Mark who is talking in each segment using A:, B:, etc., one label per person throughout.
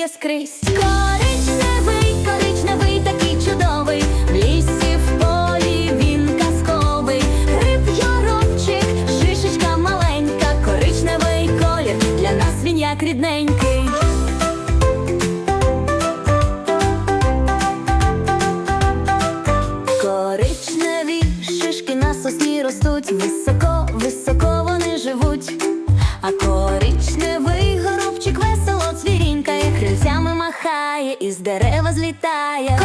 A: є скрізь. Коричневий, коричневий, такий чудовий. В лісі в полі він казковий. Гриб яромчик, шишечка маленька, коричневий колір. Для нас він як рідненький. Коричневі шишки на сосні ростуть, високо, високо вони живуть. А цвірінькає, крильцями махає і з дерева злітає.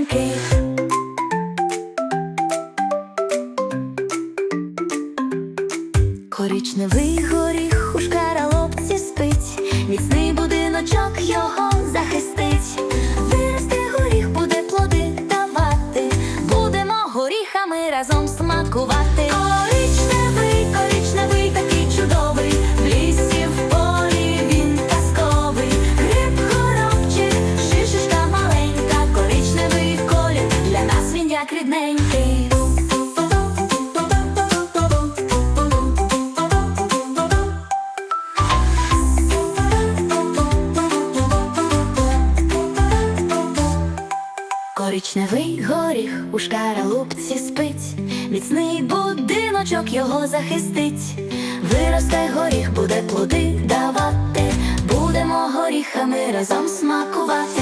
A: Як рідненький. Горіх у шкаралопці спить, міцний будиночок його захистить. Виросте горіх, буде плоди давати, будемо горіхами разом смакувати. Коричневий горіх у шкаралупці спить, міцний будиночок його захистить. Виросте горіх, буде плоди давати, будемо горіхами разом смакувати.